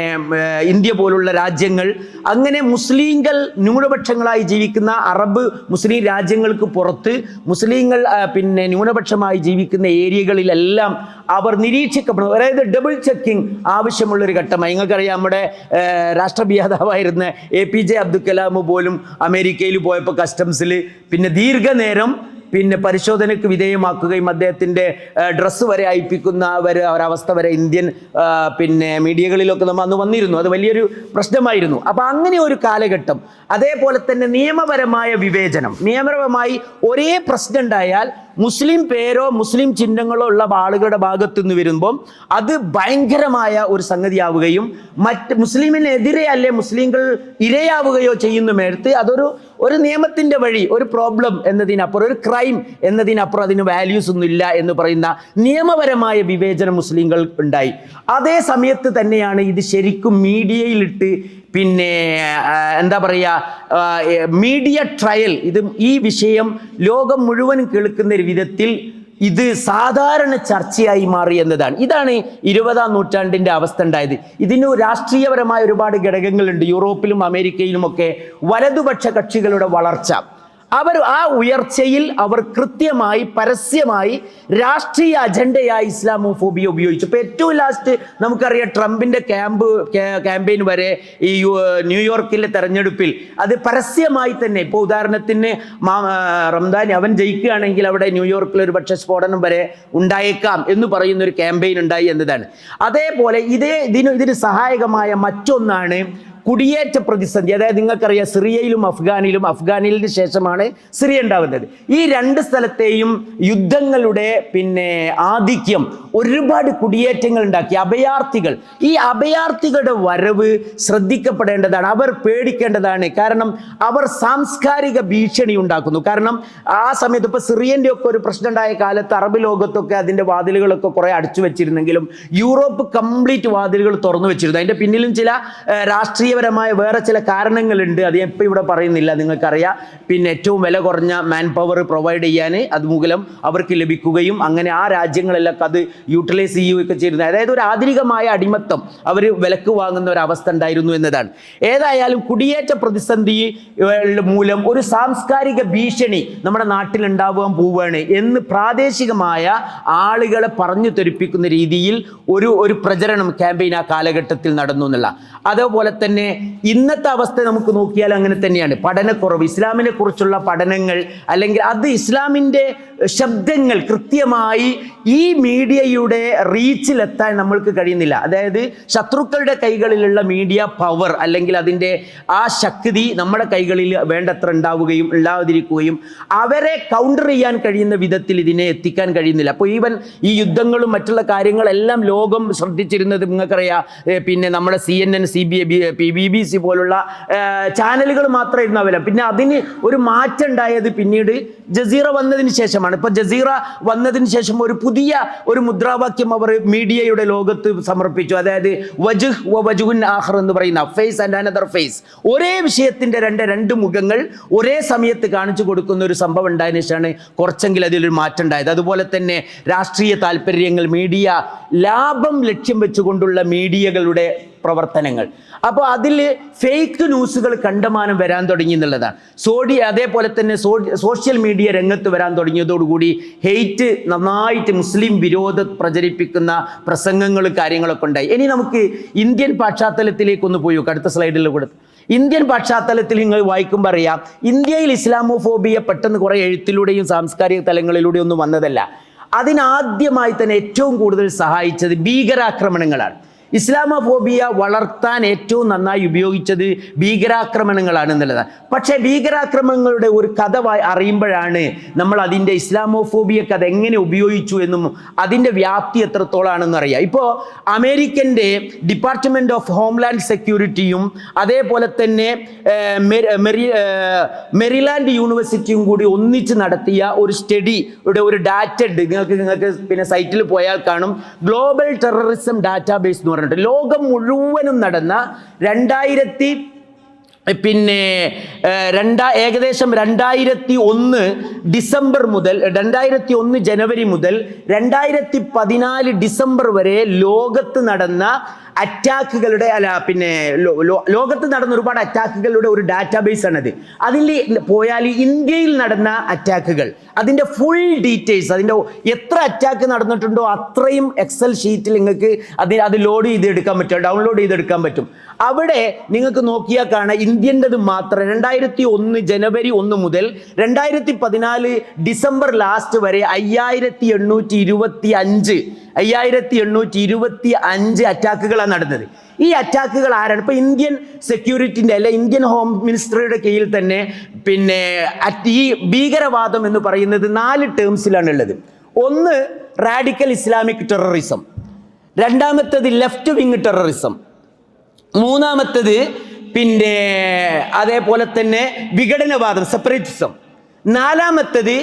ഇന്ത്യ പോലുള്ള രാജ്യങ്ങൾ അങ്ങനെ മുസ്ലിങ്ങൾ ന്യൂനപക്ഷങ്ങളായി ജീവിക്കുന്ന അറബ് മുസ്ലിം രാജ്യങ്ങൾക്ക് പുറത്ത് മുസ്ലിങ്ങൾ പിന്നെ ന്യൂനപക്ഷമായി ജീവിക്കുന്ന ഏരിയകളിലെല്ലാം അവർ നിരീക്ഷിക്കപ്പെടുന്നു. അതായത് ഡബിൾ ചെക്കിംഗ് ആവശ്യമുള്ള ഒരു ഘട്ടമായി. നിങ്ങൾക്കറിയാം നമ്മുടെ രാഷ്ട്രപിതാവായിരുന്ന A P J Abdul Kalam പോലും അമേരിക്കയിൽ പോയപ്പോൾ കസ്റ്റംസിൽ പിന്നെ ദീർഘനേരം പിന്നെ പരിശോധനയ്ക്ക് വിധേയമാക്കുകയും അദ്ദേഹത്തിന്റെ ഡ്രസ്സ് വരെ അയപ്പിക്കുന്ന വരെ ഒരവസ്ഥ വരെ ഇന്ത്യൻ പിന്നെ മീഡിയകളിലൊക്കെ നമ്മൾ അന്ന് വന്നിരുന്നു. അത് വലിയൊരു പ്രശ്നമായിരുന്നു. അപ്പോൾ അങ്ങനെ ഒരു കാലഘട്ടം അതേപോലെ തന്നെ നിയമപരമായ വിവേചനം. നിയമപരമായി ഒരേ പ്രശ്നം ഉണ്ടായാൽ മുസ്ലിം പേരോ മുസ്ലിം ചിഹ്നങ്ങളോ ഉള്ള ആളുകളുടെ ഭാഗത്തു നിന്ന് വരുമ്പം അത് ഭയങ്കരമായ ഒരു സംഗതിയാവുകയും മറ്റ് മുസ്ലിമിനെതിരെ അല്ലെ മുസ്ലിങ്ങൾ ഇരയാവുകയോ ചെയ്യുന്ന മേടത്ത് അതൊരു ഒരു നിയമത്തിന്റെ വഴി ഒരു പ്രോബ്ലം എന്നതിനപ്പുറം ഒരു ക്രൈം എന്നതിനപ്പുറം അതിന് വാല്യൂസ് ഒന്നും ഇല്ല എന്ന് പറയുന്ന നിയമപരമായ വിവേചനം മുസ്ലിങ്ങൾ ഉണ്ടായി. അതേ സമയത്ത് തന്നെയാണ് ഇത് ശരിക്കും മീഡിയയിലിട്ട് പിന്നെ എന്താ പറയുക മീഡിയ ട്രയൽ ഇത് ഈ വിഷയം ലോകം മുഴുവൻ കേൾക്കുന്ന ഒരു വിധത്തിൽ ഇത് സാധാരണ ചർച്ചയായി മാറി എന്നതാണ്. ഇതാണ് ഇരുപതാം നൂറ്റാണ്ടിന്റെ അവസ്ഥ ഉണ്ടായത്. ഇതിന് രാഷ്ട്രീയപരമായ ഒരുപാട് ഘടകങ്ങളുണ്ട്. യൂറോപ്പിലും അമേരിക്കയിലുമൊക്കെ വലതുപക്ഷ കക്ഷികളുടെ വളർച്ച. അവർ ആ ഉയർച്ചയിൽ അവർ കൃത്യമായി പരസ്യമായി രാഷ്ട്രീയ അജണ്ടയായി ഇസ്ലാമോഫോബിയ ഉപയോഗിച്ചു. ഇപ്പൊ ഏറ്റവും ലാസ്റ്റ് നമുക്കറിയാം ട്രംപിന്റെ ക്യാമ്പ് ക്യാമ്പയിൻ വരെ ഈ ന്യൂയോർക്കിലെ തെരഞ്ഞെടുപ്പിൽ അത് പരസ്യമായി തന്നെ ഇപ്പോൾ ഉദാഹരണത്തിന് റംദാൻ അവൻ ജയിക്കുകയാണെങ്കിൽ അവിടെ ന്യൂയോർക്കിൽ ഒരു പക്ഷേ സ്ഫോടനം വരെ ഉണ്ടായേക്കാം എന്ന് പറയുന്ന ഒരു ക്യാമ്പയിൻ ഉണ്ടായി എന്നതാണ്. അതേപോലെ ഇതേ ഇതിന് ഇതിന് സഹായകമായ മറ്റൊന്നാണ് കുടിയേറ്റ പ്രതിസന്ധി അതായത് നിങ്ങൾക്കറിയാം സിറിയയിലും അഫ്ഗാനിലും അഫ്ഗാനിലിന് ശേഷമാണ് സിറിയ ഉണ്ടാവുന്നത്. ഈ രണ്ട് സ്ഥലത്തെയും യുദ്ധങ്ങളുടെ പിന്നെ ആധിക്യം ഒരുപാട് കുടിയേറ്റങ്ങൾ ഉണ്ടാക്കി. അഭയാർത്ഥികൾ. ഈ അഭയാർത്ഥികളുടെ വരവ് ശ്രദ്ധിക്കപ്പെടേണ്ടതാണ്. അവർ പേടിക്കേണ്ടതാണ്. കാരണം അവർ സാംസ്കാരിക ഭീഷണി ഉണ്ടാക്കുന്നു. കാരണം ആ സമയത്ത് ഇപ്പോൾ സിറിയന്റെ ഒക്കെ ഒരു പ്രശ്നമുണ്ടായ കാലത്ത് അറബ് ലോകത്തൊക്കെ അതിന്റെ വാതിലുകളൊക്കെ കുറേ അടച്ചു വെച്ചിരുന്നെങ്കിലും യൂറോപ്പ് കംപ്ലീറ്റ് വാതിലുകൾ തുറന്നു വെച്ചിരുന്നു. അതിന്റെ പിന്നിലും ചില ഏഹ്, രാഷ്ട്രീയപരമായ വേറെ ചില കാരണങ്ങളുണ്ട്. അത് എപ്പോൾ ഇവിടെ പറയുന്നില്ല. നിങ്ങൾക്കറിയാം. പിന്നെ ഏറ്റവും വില കുറഞ്ഞ മാൻ പവർ പ്രൊവൈഡ് ചെയ്യാൻ അതുമൂലം അവർക്ക് ലഭിക്കുകയും അങ്ങനെ ആ രാജ്യങ്ങളിലൊക്കെ അത് യൂട്ടിലൈസ് ചെയ്യുകയൊക്കെ ചെയ്യുന്നത് അതായത് ഒരു ആധുനികമായ അടിമത്തം അവർ വിലക്ക് വാങ്ങുന്ന ഒരു അവസ്ഥ ഉണ്ടായിരുന്നു എന്നതാണ്. ഏതായാലും കുടിയേറ്റ പ്രതിസന്ധി മൂലം ഒരു സാംസ്കാരിക ഭീഷണി നമ്മുടെ നാട്ടിൽ ഉണ്ടാവാൻ പോവുകയാണ് എന്ന് പ്രാദേശികമായ ആളുകളെ പറഞ്ഞു തെറിപ്പിക്കുന്ന രീതിയിൽ ഒരു ഒരു പ്രചരണം ക്യാമ്പയിൻ ആ കാലഘട്ടത്തിൽ നടന്നു എന്നുള്ള. അതേപോലെ തന്നെ ഇന്നത്തെ അവസ്ഥ നമുക്ക് നോക്കിയാൽ അങ്ങനെ തന്നെയാണ്. പഠനക്കുറവ് ഇസ്ലാമിനെ കുറിച്ചുള്ള പഠനങ്ങൾ അല്ലെങ്കിൽ അത് ഇസ്ലാമിന്റെ ശബ്ദങ്ങൾ കൃത്യമായി ഈ മീഡിയയുടെ റീച്ചിലെത്താൻ നമ്മൾക്ക് കഴിയുന്നില്ല. അതായത് ശത്രുക്കളുടെ കൈകളിലുള്ള മീഡിയ പവർ അല്ലെങ്കിൽ അതിന്റെ ആ ശക്തി നമ്മുടെ കൈകളിൽ വേണ്ടത്ര ഉണ്ടാവുകയും ഉണ്ടാവാതിരിക്കുകയും അവരെ കൗണ്ടർ ചെയ്യാൻ കഴിയുന്ന വിധത്തിൽ ഇതിനെ എത്തിക്കാൻ കഴിയുന്നില്ല. അപ്പോൾ ഈവൻ ഈ യുദ്ധങ്ങളും മറ്റുള്ള കാര്യങ്ങളെല്ലാം ലോകം ശ്രദ്ധിച്ചിരുന്നത് നിങ്ങൾക്കറിയാം. പിന്നെ നമ്മുടെ C N N C B B B C പോലുള്ള ചാനലുകൾ മാത്രമായിരുന്നു അവലം പിന്നെ അതിന് ഒരു മാറ്റം ഉണ്ടായത് പിന്നീട് ജസീറ വന്നതിന് ശേഷമാണ്. ഇപ്പൊ ജസീറ വന്നതിന് ശേഷം ഒരു പുതിയ ഒരു മുദ്രാവാക്യം അവർ മീഡിയയുടെ ലോകത്ത് സമർപ്പിച്ചു. അതായത് വജുഹ് വ വജുഹുൻ ആഹർ എന്ന് പറയുന്ന ഫേസ് ആൻഡ് അനദർ ഫേസ്. ഒരേ വിഷയത്തിന്റെ രണ്ട് രണ്ട് മുഖങ്ങൾ ഒരേ സമയത്ത് കാണിച്ചു കൊടുക്കുന്ന ഒരു സംഭവം ഉണ്ടായതിനു ശേഷമാണ് കുറച്ചെങ്കിലും അതിലൊരു മാറ്റം ഉണ്ടായത്. അതുപോലെ തന്നെ രാഷ്ട്രീയ താല്പര്യങ്ങൾ മീഡിയ ലാഭം ലക്ഷ്യം വെച്ചുകൊണ്ടുള്ള മീഡിയകളുടെ പ്രവർത്തനങ്ങൾ. അപ്പോൾ അതിൽ ഫേക്ക് ന്യൂസുകൾ കണ്ടമാനം വരാൻ തുടങ്ങി എന്നുള്ളതാണ്. സോഡി അതേപോലെ തന്നെ സോഷ്യൽ മീഡിയ രംഗത്ത് വരാൻ തുടങ്ങിയതോടുകൂടി ഹെയ്റ്റ് നന്നായിട്ട് മുസ്ലിം വിരോധ പ്രചരിപ്പിക്കുന്ന പ്രസംഗങ്ങൾ കാര്യങ്ങളൊക്കെ ഉണ്ടായി. ഇനി നമുക്ക് ഇന്ത്യൻ പശ്ചാത്തലത്തിലേക്ക് ഒന്ന് പോയി അടുത്ത സ്ലൈഡിൽ കൊടുത്ത് ഇന്ത്യൻ പശ്ചാത്തലത്തിൽ നിങ്ങൾ വായിക്കുമ്പോൾ അറിയാം ഇന്ത്യയിൽ ഇസ്ലാമോഫോബിയ പെട്ടെന്ന് കുറേ എഴുത്തിലൂടെയും സാംസ്കാരിക തലങ്ങളിലൂടെയും ഒന്നും വന്നതല്ല. അതിനാദ്യമായി തന്നെ ഏറ്റവും കൂടുതൽ സഹായിച്ചത് ഭീകരാക്രമണങ്ങളാണ്. ഇസ്ലാമോഫോബിയ വളർത്താൻ ഏറ്റവും നന്നായി ഉപയോഗിച്ചത് ഭീകരാക്രമണങ്ങളാണ് എന്നുള്ളതാണ്. പക്ഷേ ഭീകരാക്രമണങ്ങളുടെ ഒരു കഥ അറിയുമ്പോഴാണ് നമ്മൾ അതിന്റെ ഇസ്ലാമോഫോബിയ കഥ എങ്ങനെ ഉപയോഗിച്ചു എന്നും അതിന്റെ വ്യാപ്തി എത്രത്തോളാണെന്ന് അറിയാം ഇപ്പോൾ അമേരിക്കന്റെ ഡിപ്പാർട്ട്മെന്റ് ഓഫ് ഹോംലാൻഡ് സെക്യൂരിറ്റിയും അതേപോലെ തന്നെ മെറിലാൻഡ് യൂണിവേഴ്സിറ്റിയും കൂടി ഒന്നിച്ച് നടത്തിയ ഒരു സ്റ്റഡിയുടെ ഒരു ഡാറ്റ ഉണ്ട്. നിങ്ങൾക്ക് നിങ്ങൾക്ക് പിന്നെ സൈറ്റിൽ പോയാൽ കാണും. ഗ്ലോബൽ ടെററിസം ഡാറ്റാബേസ് എന്ന് പറഞ്ഞിട്ട് ലോകം മുഴുവനും നടന്ന രണ്ടായിരത്തി പിന്നെ രണ്ടാ ഏകദേശം രണ്ടായിരത്തി ഒന്ന് ഡിസംബർ മുതൽ രണ്ടായിരത്തി ഒന്ന് ജനുവരി മുതൽ രണ്ടായിരത്തി പതിനാല് ഡിസംബർ വരെ ലോകത്ത് നടന്ന അറ്റാക്കുകളുടെ അല്ല പിന്നെ ലോകത്ത് നടന്ന ഒരുപാട് അറ്റാക്കുകളുടെ ഒരു ഡാറ്റാബേസ് ആണത്. അതിൽ പോയാൽ ഇന്ത്യയിൽ നടന്ന അറ്റാക്കുകൾ അതിന്റെ ഫുൾ ഡീറ്റെയിൽസ് അതിന്റെ എത്ര അറ്റാക്ക് നടന്നിട്ടുണ്ടോ അത്രയും എക്സൽ ഷീറ്റിൽ നിങ്ങൾക്ക് അത് അത് ലോഡ് ചെയ്തെടുക്കാൻ പറ്റും ഡൗൺലോഡ് ചെയ്തെടുക്കാൻ പറ്റും. അവിടെ നിങ്ങൾക്ക് നോക്കിയാൽ കാണാം ഇന്ത്യന്റെത് മാത്രം രണ്ടായിരത്തി ഒന്ന് ജനുവരി ഒന്ന് മുതൽ രണ്ടായിരത്തി പതിനാല് ഡിസംബർ ലാസ്റ്റ് വരെ അയ്യായിരത്തി എണ്ണൂറ്റി ഇരുപത്തി അഞ്ച് അയ്യായിരത്തി എണ്ണൂറ്റി ഇരുപത്തി അഞ്ച് അറ്റാക്കുകളാണ് നടന്നത്. ഈ അറ്റാക്കുകൾ ആരാണ്? ഇപ്പൊ ഇന്ത്യൻ സെക്യൂരിറ്റിന്റെ അല്ലെ ഇന്ത്യൻ ഹോം മിനിസ്റ്ററുടെ കീഴിൽ തന്നെ പിന്നെ ഈ ഭീകരവാദം എന്ന് പറയുന്നത് നാല് ടേംസിലാണ് ഉള്ളത് ഒന്ന് റാഡിക്കൽ ഇസ്ലാമിക് ടെററിസം രണ്ടാമത്തേത് ലെഫ്റ്റ് വിങ് ടെററിസം മൂന്നാമത്തത് പിന്നെ അതേപോലെ തന്നെ വിഘടനവാദം സെപ്പറേറ്റിസം നാലാമത്തത്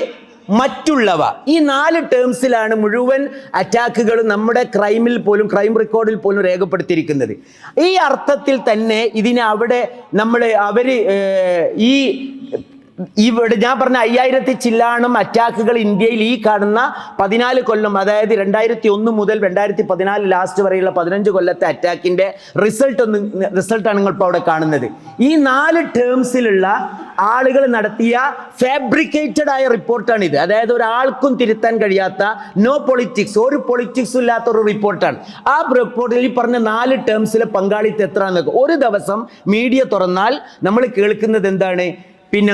മറ്റുള്ളവ. ഈ നാല് ടേംസിലാണ് മുഴുവൻ അറ്റാക്കുകളും നമ്മുടെ ക്രൈമിൽ പോലും ക്രൈം റെക്കോർഡിൽ പോലും രേഖപ്പെടുത്തിയിരിക്കുന്നത്. ഈ അർത്ഥത്തിൽ തന്നെ ഇതിനെ അവിടെ നമ്മൾ അവർ ഈ ഇവിടെ ഞാൻ പറഞ്ഞ അയ്യായിരത്തി ചില്ലാണും അറ്റാക്കുകൾ ഇന്ത്യയിൽ ഈ കാണുന്ന പതിനാല് കൊല്ലം അതായത് രണ്ടായിരത്തി ഒന്ന് മുതൽ രണ്ടായിരത്തി പതിനാല് ലാസ്റ്റ് വരെയുള്ള പതിനഞ്ച് കൊല്ലത്തെ അറ്റാക്കിന്റെ റിസൾട്ട് ഒന്ന് റിസൾട്ടാണ് നിങ്ങൾ ഇപ്പോൾ അവിടെ കാണുന്നത്. ഈ നാല് ടേംസിലുള്ള ആളുകൾ നടത്തിയ ഫാബ്രിക്കേറ്റഡ് ആയ റിപ്പോർട്ടാണ് ഇത് അതായത് ഒരാൾക്കും തിരുത്താൻ കഴിയാത്ത നോ പൊളിറ്റിക്സ് ഒരു പൊളിറ്റിക്സ് ഇല്ലാത്ത ഒരു റിപ്പോർട്ടാണ് ആ റിപ്പോർട്ടിൽ ഈ പറഞ്ഞ നാല് ടേംസിലെ പങ്കാളിത്തം എത്ര ഒരു ദിവസം മീഡിയ തുറന്നാൽ നമ്മൾ കേൾക്കുന്നത് എന്താണ്? പിന്നെ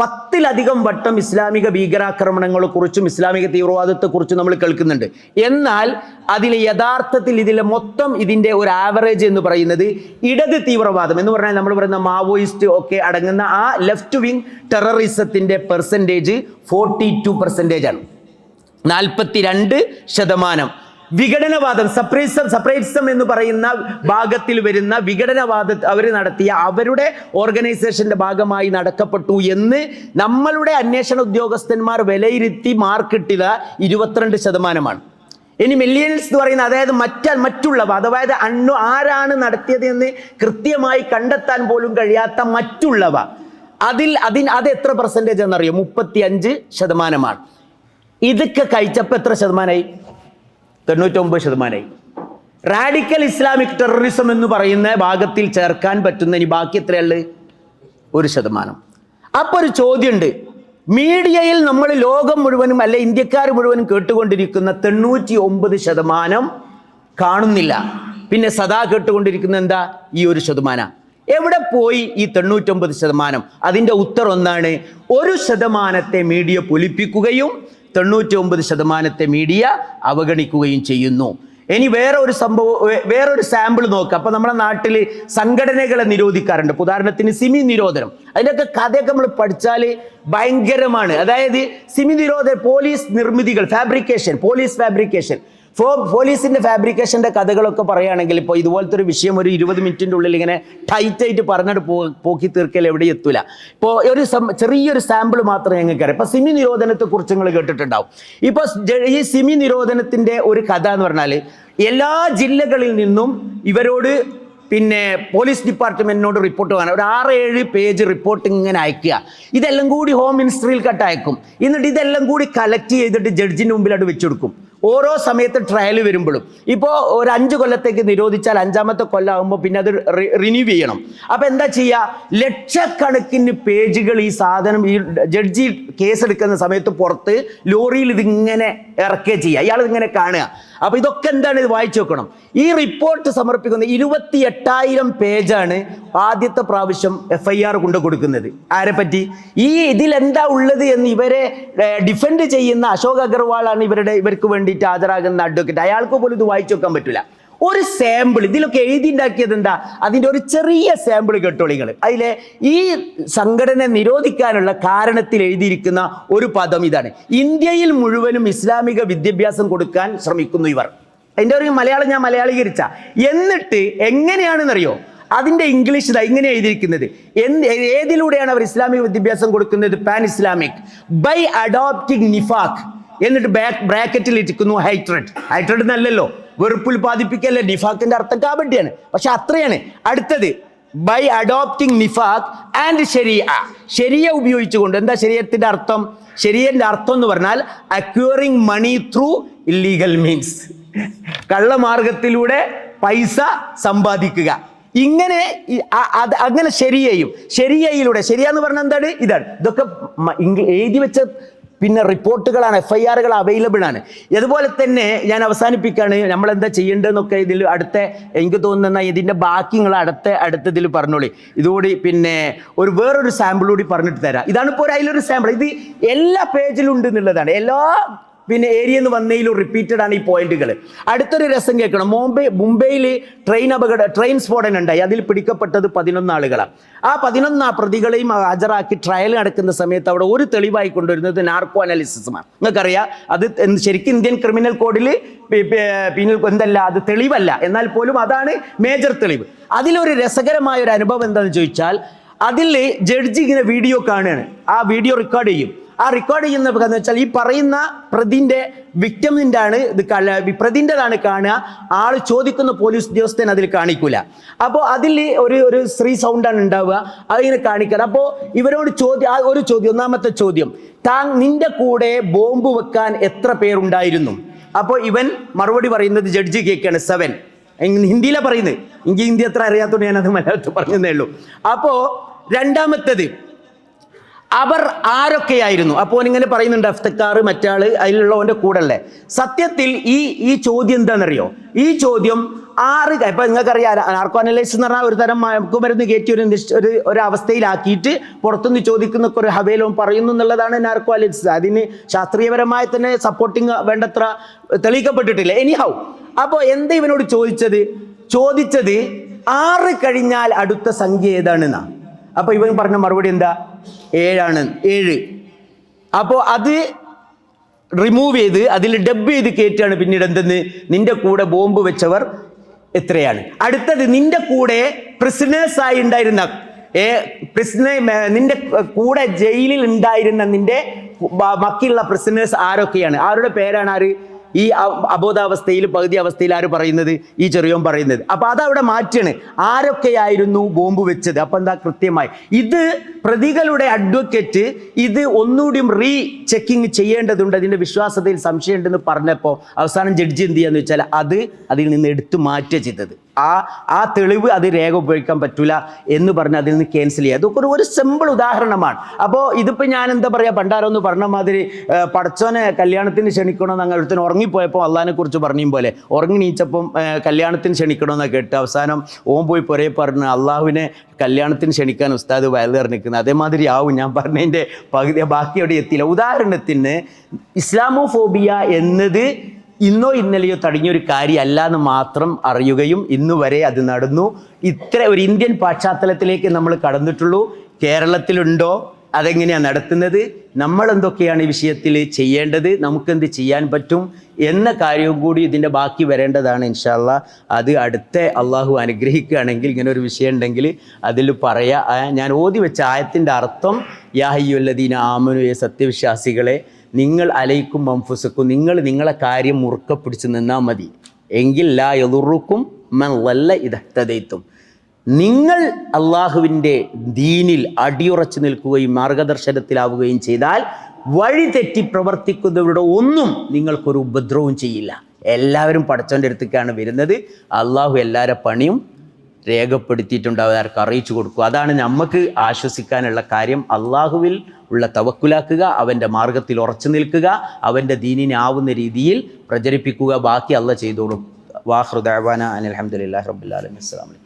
പത്തിലധികം വട്ടം ഇസ്ലാമിക ഭീകരാക്രമണങ്ങളെ കുറിച്ചും ഇസ്ലാമിക തീവ്രവാദത്തെ കുറിച്ചും നമ്മൾ കേൾക്കുന്നുണ്ട്. എന്നാൽ അതിൽ യഥാർത്ഥത്തിൽ ഇതിലെ മൊത്തം ഇതിന്റെ ഒരു ആവറേജ് എന്ന് പറയുന്നത് ഇടത് തീവ്രവാദം എന്ന് പറഞ്ഞാൽ നമ്മൾ പറയുന്ന മാവോയിസ്റ്റ് ഒക്കെ അടങ്ങുന്ന ആ ലെഫ്റ്റ് വിങ് ടെററിസത്തിന്റെ പെർസെന്റേജ് ഫോർട്ടി ടു ആണ്. നാൽപ്പത്തി രണ്ട് ശതമാനം. വിഘടനവാദം സപ്രേസം സപ്രേറ്റിസം എന്ന് പറയുന്ന ഭാഗത്തിൽ വരുന്ന വിഘടനവാദ അവർ നടത്തിയ അവരുടെ ഓർഗനൈസേഷന്റെ ഭാഗമായി നടക്കപ്പെട്ടു എന്ന് നമ്മളുടെ അന്വേഷണ ഉദ്യോഗസ്ഥന്മാർ വിലയിരുത്തി മാർക്കിട്ടത് ഇരുപത്തിരണ്ട് ശതമാനമാണ്. ഇനി മില്ലിയൻസ് എന്ന് പറയുന്ന അതായത് മറ്റ മറ്റുള്ളവ അതായത് അണ്ണു ആരാണ് നടത്തിയത് എന്ന് കൃത്യമായി കണ്ടെത്താൻ പോലും കഴിയാത്ത മറ്റുള്ളവ അതിൽ അതിന് അത് എത്ര പെർസെന്റേജ് എന്നറിയോ? മുപ്പത്തി അഞ്ച് ശതമാനമാണ്. ഇതൊക്കെ കഴിച്ചപ്പോൾ എത്ര ശതമാനമായി? തൊണ്ണൂറ്റൊമ്പത് ശതമാനമായി റാഡിക്കൽ ഇസ്ലാമിക് ടെററിസം എന്ന് പറയുന്ന ഭാഗത്തിൽ ചേർക്കാൻ പറ്റുന്ന ഇനി ബാക്കി എത്രയുള്ളത് ഒരു ശതമാനം. അപ്പോൾ ഒരു ചോദ്യമുണ്ട് മീഡിയയിൽ നമ്മൾ ലോകം മുഴുവനും അല്ലെ ഇന്ത്യക്കാർ മുഴുവനും കേട്ടുകൊണ്ടിരിക്കുന്ന തൊണ്ണൂറ്റി ഒമ്പത് ശതമാനം കാണുന്നില്ല. പിന്നെ സദാ കേട്ടുകൊണ്ടിരിക്കുന്ന എന്താ? ഈ ഒരു ശതമാനം. എവിടെ പോയി ഈ തൊണ്ണൂറ്റൊമ്പത് ശതമാനം? അതിന്റെ ഉത്തരം ഒന്നാണ് ഒരു ശതമാനത്തെ മീഡിയ പൊലിപ്പിക്കുകയും തൊണ്ണൂറ്റി ഒമ്പത് ശതമാനത്തെ മീഡിയ അവഗണിക്കുകയും ചെയ്യുന്നു. ഇനി വേറെ ഒരു സംഭവം വേറൊരു സാമ്പിൾ നോക്കുക അപ്പോൾ നമ്മുടെ നാട്ടിൽ സംഘടനകളെ നിരോധിക്കാറുണ്ട്. ഉദാഹരണത്തിന് സിമി നിരോധനം. അതിന്റെയൊക്കെ കഥയൊക്കെ നമ്മൾ പഠിച്ചാൽ ഭയങ്കരമാണ്. അതായത് സിമി നിരോധന പോലീസ് നിർമ്മിതികൾ ഫാബ്രിക്കേഷൻ പോലീസ് ഫാബ്രിക്കേഷൻ ഫോ പോലീസിന്റെ ഫാബ്രിക്കേഷന്റെ കഥകളൊക്കെ പറയുകയാണെങ്കിൽ ഇപ്പോൾ ഇതുപോലത്തെ ഒരു വിഷയം ഒരു ഇരുപത് മിനിറ്റിന്റെ ഉള്ളിൽ ഇങ്ങനെ ടൈറ്റ് ആയിട്ട് പറഞ്ഞിട്ട് പോ പോക്കി തീർക്കൽ എവിടെ എത്തൂല. ഇപ്പോൾ ഒരു ചെറിയൊരു സാമ്പിൾ മാത്രമേ ഞങ്ങൾക്ക് അറിയാം ഇപ്പോൾ സിമി നിരോധനത്തെക്കുറിച്ച് നിങ്ങൾ കേട്ടിട്ടുണ്ടാവും. ഇപ്പോൾ ഈ സിമി നിരോധനത്തിന്റെ ഒരു കഥ എന്ന് പറഞ്ഞാൽ എല്ലാ ജില്ലകളിൽ നിന്നും ഇവരോട് പിന്നെ പോലീസ് ഡിപ്പാർട്ട്മെന്റിനോട് റിപ്പോർട്ട് വേണം ഒരു ആറ് ഏഴ് പേജ് റിപ്പോർട്ട് ഇങ്ങനെ അയക്കുക. ഇതെല്ലാം കൂടി ഹോം മിനിസ്ട്രിയിൽ കട്ട് അയക്കും. എന്നിട്ട് ഇതെല്ലാം കൂടി കളക്ട് ചെയ്തിട്ട് ജഡ്ജിന്റെ മുമ്പിലോട്ട് വെച്ചു വെച്ചെടുക്കും. ഓരോ സമയത്ത് ട്രയൽ വരുമ്പോഴും. ഇപ്പോൾ ഒരു അഞ്ച് കൊല്ലത്തേക്ക് നിരോധിച്ചാൽ അഞ്ചാമത്തെ കൊല്ലമാകുമ്പോൾ പിന്നെ അത് റിന്യൂ ചെയ്യണം. അപ്പോൾ എന്താ ചെയ്യുക ലക്ഷക്കണക്കിന് പേജുകൾ ഈ സാധനം ഈ ജഡ്ജി കേസ് എടുക്കുന്ന സമയത്ത് പുറത്ത് ലോറിയിൽ ഇതിങ്ങനെ ഇറക്കുക ചെയ്യുക. ഇയാൾ ഇതിങ്ങനെ കാണുക. അപ്പോൾ ഇതൊക്കെ എന്താണ്? ഇത് വായിച്ചു വെക്കണം ഈ റിപ്പോർട്ട് സമർപ്പിക്കുന്ന ഇരുപത്തി എട്ടായിരം പേജാണ് ആദ്യത്തെ പ്രാവശ്യം എഫ് ഐ ആർ കൊണ്ട് കൊടുക്കുന്നത്. ആരെ പറ്റി? ഈ ഇതിൽ എന്താ ഉള്ളത് എന്ന് ഇവരെ ഡിഫെൻഡ് ചെയ്യുന്ന അശോക് അഗർവാളാണ് ഇവരുടെ ഇവർക്ക് വേണ്ടിയിട്ട് ഹാജരാകുന്ന അഡ്വക്കേറ്റ് അയാൾക്ക് പോലും ഇത് വായിച്ചു വെക്കാൻ പറ്റില്ല ഒരു സാമ്പിൾ ഇതിലൊക്കെ എഴുതി ഉണ്ടാക്കിയത് എന്താ? അതിന്റെ ഒരു ചെറിയ സാമ്പിൾ കേട്ടോളികൾ അതിലെ ഈ സംഘടന നിരോധിക്കാനുള്ള കാരണത്തിൽ എഴുതിയിരിക്കുന്ന ഒരു പദം ഇതാണ്. ഇന്ത്യയിൽ മുഴുവനും ഇസ്ലാമിക വിദ്യാഭ്യാസം കൊടുക്കാൻ ശ്രമിക്കുന്നു ഇവർ. അതിന്റെ ഒരു മലയാളം ഞാൻ മലയാളീകരിച്ച. എന്നിട്ട് എങ്ങനെയാണെന്നറിയോ? അതിന്റെ ഇംഗ്ലീഷ് ഇതാ ഇങ്ങനെ എഴുതിയിരിക്കുന്നത്. എന്ത് ഏതിലൂടെയാണ് അവർ ഇസ്ലാമിക വിദ്യാഭ്യാസം കൊടുക്കുന്നത്? പാൻ ഇസ്ലാമിക് ബൈ അഡോപ്റ്റിംഗ് നിഫാഖ് എന്നിട്ട് ബ്രാക്കറ്റിൽ ഇരിക്കുന്നു ഹൈട്രഡ് ഹൈട്രഡ് എന്നല്ലല്ലോ. വെറുപ്പ് ഉൽപ്പാദിപ്പിക്കല്ലേ നിഫാക്കിന്റെ അർത്ഥം കാബഡിയാണ് പക്ഷെ അത്രയാണ്. അടുത്തത് ബൈ അഡോപ്റ്റിംഗ് നിഫാഖ് ആൻഡ് ശരിയ. ശരിയ ഉപയോഗിച്ചുകൊണ്ട് എന്താ ശരീരത്തിന്റെ അർത്ഥം? ശരീരന്റെ അർത്ഥം എന്ന് പറഞ്ഞാൽ acquiring money through illegal means കള്ളമാർഗത്തിലൂടെ പൈസ സമ്പാദിക്കുക. ഇങ്ങനെ അത് അങ്ങനെ ശരിയയും ശരിയയിലൂടെ ശരിയാന്ന് പറഞ്ഞാൽ എന്താണ്? ഇതാണ്. ഇതൊക്കെ എഴുതി വെച്ച പിന്നെ റിപ്പോർട്ടുകളാണ് എഫ് ഐ ആറുകൾ അവൈലബിൾ ആണ്. അതുപോലെ തന്നെ ഞാൻ അവസാനിപ്പിക്കുകയാണ് നമ്മൾ എന്താ ചെയ്യേണ്ടതെന്നൊക്കെ ഇതിൽ അടുത്ത എനിക്ക് തോന്നുന്ന ഇതിന്റെ ബാക്കി നിങ്ങൾ അടുത്ത അടുത്തതിൽ പറഞ്ഞോളി. ഇതുകൂടി പിന്നെ ഒരു വേറൊരു സാമ്പിൾ കൂടി പറഞ്ഞിട്ട് തരാം. ഇതാണ് ഇപ്പോൾ അതിലൊരു സാമ്പിൾ ഇത് എല്ലാ പേജിലും ഉണ്ട് എന്നുള്ളതാണ്. എല്ലാ പിന്നെ ഏരിയ എന്ന് വന്നതിലും റിപ്പീറ്റഡ് ആണ് ഈ പോയിന്റുകൾ അടുത്തൊരു രസം കേൾക്കണം. മുംബൈ മുംബൈയിൽ ട്രെയിൻ അപകട ട്രെയിൻ സ്ഫോടനം ഉണ്ടായി. അതിൽ പിടിക്കപ്പെട്ടത് പതിനൊന്ന് ആളുകളാണ്. ആ പതിനൊന്ന് പ്രതികളെയും ഹാജരാക്കി ട്രയൽ നടക്കുന്ന സമയത്ത് അവിടെ ഒരു തെളിവായി കൊണ്ടുവരുന്നത് നാർക്കോ അനാലിസിസുമാണ് നിങ്ങൾക്കറിയാം അത് ശരിക്കും ഇന്ത്യൻ ക്രിമിനൽ കോഡിൽ പിന്നിൽ എന്തല്ല അത് തെളിവല്ല. എന്നാൽ പോലും അതാണ് മേജർ തെളിവ്. അതിലൊരു രസകരമായ ഒരു അനുഭവം എന്താണെന്ന് ചോദിച്ചാൽ അതിൽ ജഡ്ജി ഇങ്ങനെ വീഡിയോ കാണുകയാണ്. ആ വീഡിയോ റെക്കോർഡ് ചെയ്യും. ആ റെക്കോർഡ് ചെയ്യുന്ന എന്ന് വെച്ചാൽ ഈ പറയുന്ന പ്രതിന്റെ വിക്ടമിന്റെ ആണ് ഇത് പ്രതിന്റെതാണ് കാണുക. ആൾ ചോദിക്കുന്ന പോലീസ് ഉദ്യോഗസ്ഥൻ അതിൽ കാണിക്കൂല. അപ്പോൾ അതിൽ ഒരു ഒരു സ്ത്രീ സൗണ്ടാണ് ഉണ്ടാവുക. അതിങ്ങനെ കാണിക്കുക അപ്പോൾ ഇവരോട് ചോദ്യം ഒരു ചോദ്യം ഒന്നാമത്തെ ചോദ്യം. താൻ നിന്റെ കൂടെ ബോംബ് വെക്കാൻ എത്ര പേരുണ്ടായിരുന്നു? അപ്പോൾ ഇവൻ മറുപടി പറയുന്നത് ജഡ്ജി കേൾക്കുകയാണ്. സെവൻ ഹിന്ദിയിലാണ് പറയുന്നത്. എനിക്ക് ഹിന്ദി അത്ര അറിയാത്തതുകൊണ്ട് അത് മലയാളത്തിൽ പറഞ്ഞതേ ഉള്ളൂ. അപ്പോൾ രണ്ടാമത്തേത് അവർ ആരൊക്കെയായിരുന്നു? അപ്പോൾ ഇങ്ങനെ പറയുന്നുണ്ട് അഫ്തക്കാർ മറ്റാൾ അതിലുള്ളവന്റെ കൂടല്ലേ സത്യത്തിൽ ഈ ഈ ചോദ്യം എന്താണെന്നറിയോ? ഈ ചോദ്യം ആറ് ഇപ്പം നിങ്ങൾക്കറിയാം നാർക്കോ അനലൈസ് എന്ന് പറഞ്ഞാൽ ഒരു തരം മയക്കുമരുന്ന് കയറ്റി ഒരു ഒരു ഒരു അവസ്ഥയിലാക്കിയിട്ട് പുറത്തുനിന്ന് ചോദിക്കുന്ന ഒരു ഹവേലവും പറയുന്നു എന്നുള്ളതാണ് നാർക്കോ അനലൈസിസ് അതിന് ശാസ്ത്രീയപരമായി തന്നെ സപ്പോർട്ടിങ് വേണ്ടത്ര തെളിയിക്കപ്പെട്ടിട്ടില്ല. എനിഹൗ അപ്പോൾ എന്താ ഇവനോട് ചോദിച്ചത്? ചോദിച്ചത് ആറ് കഴിഞ്ഞാൽ അടുത്ത സംഖ്യ ഏതാണെന്നാണ് അപ്പോൾ ഇവൻ പറഞ്ഞ മറുപടി എന്താ? ഏഴാണ് ഏഴ്. അപ്പോൾ അത് റിമൂവ് ചെയ്ത് അതിൽ ഡബ് ചെയ്ത് കയറ്റുകയാണ് പിന്നീട് എന്തെന്ന്? നിന്റെ കൂടെ ബോംബ് വെച്ചവർ എത്രയാണ്? അടുത്തത് നിന്റെ കൂടെ ആയി ഉണ്ടായിരുന്ന ഏ പ്രിസണ നിന്റെ കൂടെ ജയിലിൽ ഉണ്ടായിരുന്ന നിന്റെ ബാക്കിയുള്ള പ്രിസണേഴ്സ് ആരൊക്കെയാണ്? ആരുടെ പേരാണ് ആര്? ഈ അബോധാവസ്ഥയിൽ പകുതി അവസ്ഥയിൽ ആര് പറയുന്നത്? ഈ ചെറിയോൻ പറയുന്നത്. അപ്പൊ അതവിടെ മാറ്റാണ്. ആരൊക്കെയായിരുന്നു ബോംബ് വെച്ചത്? അപ്പൊ എന്താ കൃത്യമായി. ഇത് പ്രതികളുടെ അഡ്വക്കേറ്റ് ഇത് ഒന്നുകൂടിയും റീ ചെക്കിങ് ചെയ്യേണ്ടതുണ്ട്. അതിന്റെ വിശ്വാസതയിൽ സംശയമുണ്ടെന്ന് പറഞ്ഞപ്പോൾ അവസാനം ജഡ്ജി എന്ത് ചെയ്യാന്ന് വെച്ചാൽ അത് അതിൽ നിന്ന് എടുത്തു മാറ്റുക ചെയ്തത്. ആ ആ തെളിവ് അത് രേഖ ഉപയോഗിക്കാൻ പറ്റൂല എന്ന് പറഞ്ഞ് അതിൽ നിന്ന് ക്യാൻസൽ ചെയ്യുക. അതൊക്കെ ഒരു ഒരു സിമ്പിൾ ഉദാഹരണമാണ്. അപ്പോൾ ഇതിപ്പോൾ ഞാൻ എന്താ പറയുക പണ്ടാരോ എന്ന് പറഞ്ഞ മാതിരി പടച്ചോനെ കല്യാണത്തിന് ക്ഷണിക്കണമെന്ന് അങ്ങനെ ഒരുത്തിന് ഉറങ്ങിപ്പോയപ്പോൾ അള്ളഹാനെ കുറിച്ച് പറഞ്ഞ പോലെ. ഉറങ്ങി നീച്ചപ്പം കല്യാണത്തിന് ക്ഷണിക്കണമെന്ന് കേട്ട് അവസാനം ഓം പോയി പുറകെ പറഞ്ഞ് അള്ളാഹുവിനെ കല്യാണത്തിന് ക്ഷണിക്കാൻ ഉസ്താദ് വയലേറി നിൽക്കുന്നത് അതേമാതിരി ആവും ഞാൻ പറഞ്ഞതിന്റെ പകുതി ബാക്കി അവിടെ എത്തിയില്ല. ഉദാഹരണത്തിന് ഇസ്ലാമോഫോബിയ എന്നത് ഇന്നോ ഇന്നലെയോ തടിഞ്ഞൊരു കാര്യമല്ല എന്ന് മാത്രം അറിയുകയും ഇന്ന് വരെ അത് നടന്നു. ഇത്ര ഒരു ഇന്ത്യൻ പശ്ചാത്തലത്തിലേക്ക് നമ്മൾ കടന്നിട്ടുള്ളൂ. കേരളത്തിലുണ്ടോ? അതെങ്ങനെയാണ് നടത്തുന്നത്? നമ്മൾ എന്തൊക്കെയാണ് ഈ വിഷയത്തിൽ ചെയ്യേണ്ടത്? നമുക്കെന്ത് ചെയ്യാൻ പറ്റും? എന്ന കാര്യവും കൂടി ഇതിന്റെ ബാക്കി വരേണ്ടതാണ് ഇൻഷാല്ല അത് അടുത്ത അള്ളാഹു അനുഗ്രഹിക്കുകയാണെങ്കിൽ ഇങ്ങനെ ഒരു വിഷയം ഉണ്ടെങ്കിൽ അതിൽ പറയാ. ഞാൻ ഓതി വെച്ച ആയത്തിന്റെ അർത്ഥം യാഹയ്യുല്ലദീന ആമനു സത്യവിശ്വാസികളെ നിങ്ങൾ അലയിക്കും മംഫുസക്കും നിങ്ങൾ നിങ്ങളെ കാര്യം മുറുക്ക പിടിച്ച് നിന്നാൽ മതി. എങ്കിൽ ലാ എതുറുക്കും മൻ വല്ല ഇതത്തതയ്ത്തും നിങ്ങൾ അള്ളാഹുവിന്റെ ദീനിൽ അടിയുറച്ചു നിൽക്കുകയും മാർഗദർശനത്തിലാവുകയും ചെയ്താൽ വഴി തെറ്റി പ്രവർത്തിക്കുന്നവരുടെ ഒന്നും നിങ്ങൾക്കൊരു ഉപദ്രവവും ചെയ്യില്ല. എല്ലാവരും പടച്ചവന്റെ അടുത്തേക്കാണ് വരുന്നത്. അള്ളാഹു എല്ലാവരുടെ പണിയും രേഖപ്പെടുത്തിയിട്ടുണ്ടാവും അവർക്ക് അറിയിച്ചു കൊടുക്കുക അതാണ് നമുക്ക് ആശ്വസിക്കാനുള്ള കാര്യം. അള്ളാഹുവിൽ ഉള്ള തവക്കുലാക്കുക അവന്റെ മാർഗത്തിൽ ഉറച്ചു നിൽക്കുക അവന്റെ ദീനിനാവുന്ന രീതിയിൽ പ്രചരിപ്പിക്കുക. ബാക്കി അല്ല ചെയ്തോളും. വാഹൃദാന അനിൽഹമ്മദില്ലാ റബുല്ലാലും അസ്സാം വലൈക്കും